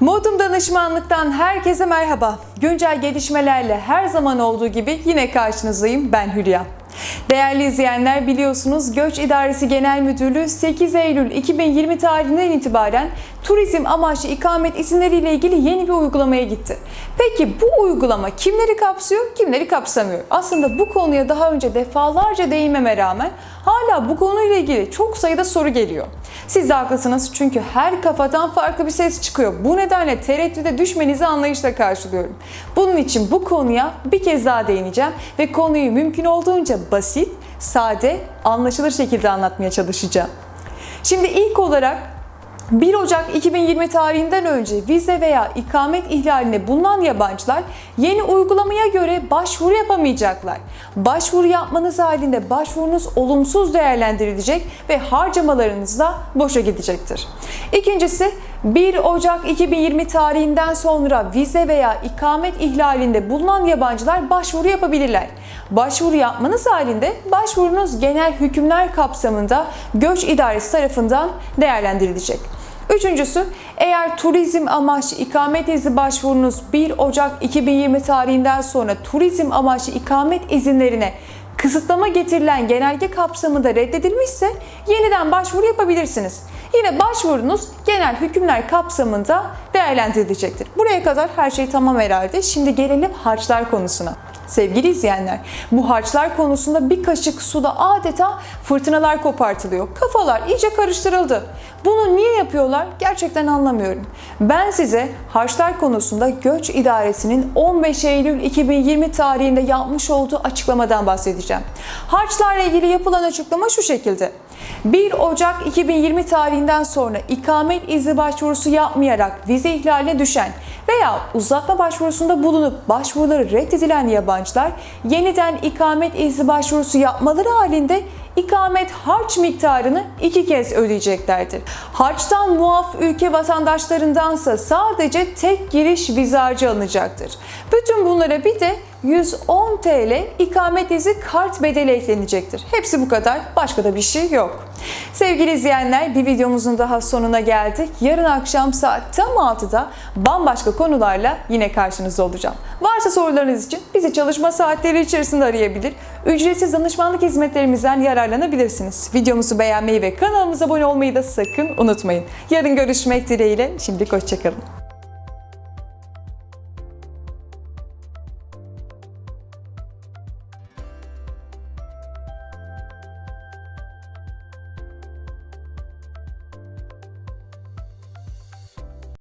Modum Danışmanlık'tan herkese merhaba. Güncel gelişmelerle her zaman olduğu gibi yine karşınızdayım ben Hülya. Değerli izleyenler biliyorsunuz Göç İdaresi Genel Müdürlüğü 8 Eylül 2020 tarihinden itibaren turizm amaçlı ikamet izinleriyle ilgili yeni bir uygulamaya gitti. Peki bu uygulama kimleri kapsıyor, kimleri kapsamıyor? Aslında bu konuya daha önce defalarca değinmeme rağmen hala bu konuyla ilgili çok sayıda soru geliyor. Siz de haklısınız çünkü her kafadan farklı bir ses çıkıyor. Bu nedenle tereddüde düşmenizi anlayışla karşılıyorum. Bunun için bu konuya bir kez daha değineceğim ve konuyu mümkün olduğunca basit, sade, anlaşılır şekilde anlatmaya çalışacağım. Şimdi ilk olarak 1 Ocak 2020 tarihinden önce vize veya ikamet ihlaline bulunan yabancılar yeni uygulamaya göre başvuru yapamayacaklar. Başvuru yapmanız halinde başvurunuz olumsuz değerlendirilecek ve harcamalarınız da boşa gidecektir. İkincisi 1 Ocak 2020 tarihinden sonra vize veya ikamet ihlalinde bulunan yabancılar başvuru yapabilirler. Başvuru yapmanız halinde başvurunuz genel hükümler kapsamında Göç İdaresi tarafından değerlendirilecek. Üçüncüsü, eğer turizm amaçlı ikamet izni başvurunuz 1 Ocak 2020 tarihinden sonra turizm amaçlı ikamet izinlerine kısıtlama getirilen genelge kapsamında reddedilmişse yeniden başvuru yapabilirsiniz. Yine başvurunuz genel hükümler kapsamında değerlendirilecektir. Buraya kadar her şey tamam herhalde. Şimdi gelelim harçlar konusuna. Sevgili izleyenler, bu harçlar konusunda bir kaşık suda adeta fırtınalar kopartılıyor. Kafalar iyice karıştırıldı. Bunu niye yapıyorlar gerçekten anlamıyorum. Ben size harçlar konusunda Göç İdaresi'nin 15 Eylül 2020 tarihinde yapmış olduğu açıklamadan bahsedeceğim. Harçlarla ilgili yapılan açıklama şu şekilde. 1 Ocak 2020 tarihinden sonra ikamet izni başvurusu yapmayarak vize ihlaline düşen veya uzatma başvurusunda bulunup başvuruları reddedilen yabancılar yeniden ikamet izni başvurusu yapmaları halinde ikamet harç miktarını iki kez ödeyeceklerdir. Harçtan muaf ülke vatandaşlarındansa sadece tek giriş vize harcı alınacaktır. Bütün bunlara bir de 110 TL ikamet izi kart bedeli eklenecektir. Hepsi bu kadar. Başka da bir şey yok. Sevgili izleyenler bir videomuzun daha sonuna geldik. Yarın akşam saat tam 6'da bambaşka konularla yine karşınızda olacağım. Varsa sorularınız için bizi çalışma saatleri içerisinde arayabilir. Ücretsiz danışmanlık hizmetlerimizden yararlanabilirsiniz. Videomuzu beğenmeyi ve kanalımıza abone olmayı da sakın unutmayın. Yarın görüşmek dileğiyle. Şimdilik hoşçakalın.